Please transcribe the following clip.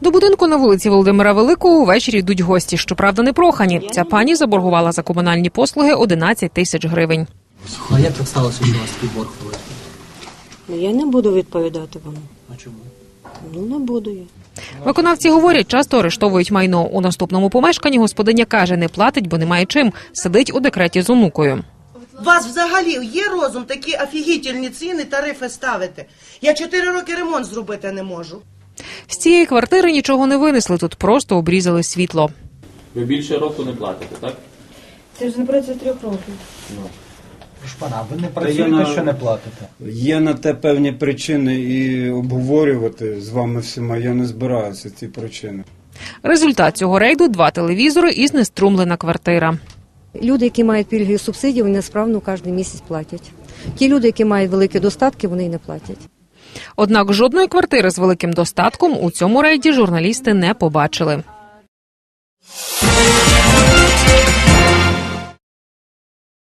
До будинку на вулиці Володимира Великого увечері йдуть гості. Щоправда, не прохані. Ця пані заборгувала за комунальні послуги 11 тисяч гривень. А як так сталося, що у вас такий борг великий? Ну, Я не буду відповідати вам. А чому? Ну, не буду я. Виконавці говорять, часто арештовують майно. У наступному помешканні господиня каже, не платить, бо немає чим. Сидить у декреті з онукою. У вас взагалі є розум такі офігітельні ціни, тарифи ставити. Я чотири роки ремонт зробити не можу. З цієї квартири нічого не винесли. Тут просто обрізали світло. Ви більше року не платите, так? Це ж не проти трьох років. Прошу пана, ви не працюєте, на- що не платите? Є на те певні причини і обговорювати з вами всіма я не збираюся ці причини. Результат цього рейду два телевізори і знеструмлена квартира. Люди, які мають пільги і субсидії, вони справно кожен місяць платять. Ті люди, які мають великі достатки, вони й не платять. Однак жодної квартири з великим достатком у цьому рейді журналісти не побачили.